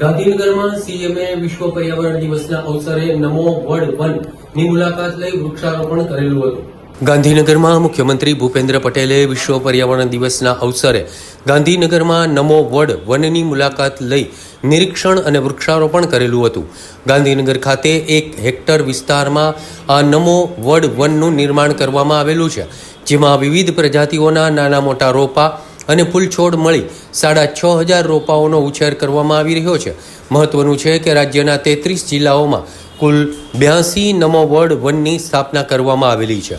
ગાંધીનગરમાં સીએમએ વિશ્વ પર્યાવરણ દિવસના અવસરે નમો વર્લ્ડ વનની મુલાકાત લઈ વૃક્ષારોપણ કરેલું હતું. ગાંધીનગરમાં મુખ્યમંત્રી ભૂપેન્દ્ર પટેલે વિશ્વ પર્યાવરણ દિવસના અવસરે ગાંધીનગરમાં નમો વડ વનની મુલાકાત લઈ નિરીક્ષણ અને વૃક્ષારોપણ કરેલું હતું. ગાંધીનગર ખાતે એક હેક્ટર વિસ્તારમાં આ નમો વડ વનનું નિર્માણ કરવામાં આવેલું છે, જેમાં વિવિધ પ્રજાતિઓના નાના મોટા રોપા અને ફૂલછોડ મળી સાડા છ હજાર રોપાઓનો ઉછેર કરવામાં આવી રહ્યો છે. મહત્વનું છે કે રાજ્યના તેત્રીસ જિલ્લાઓમાં કુલ બ્યાસી નમો વડ વનની સ્થાપના કરવામાં આવેલી છે.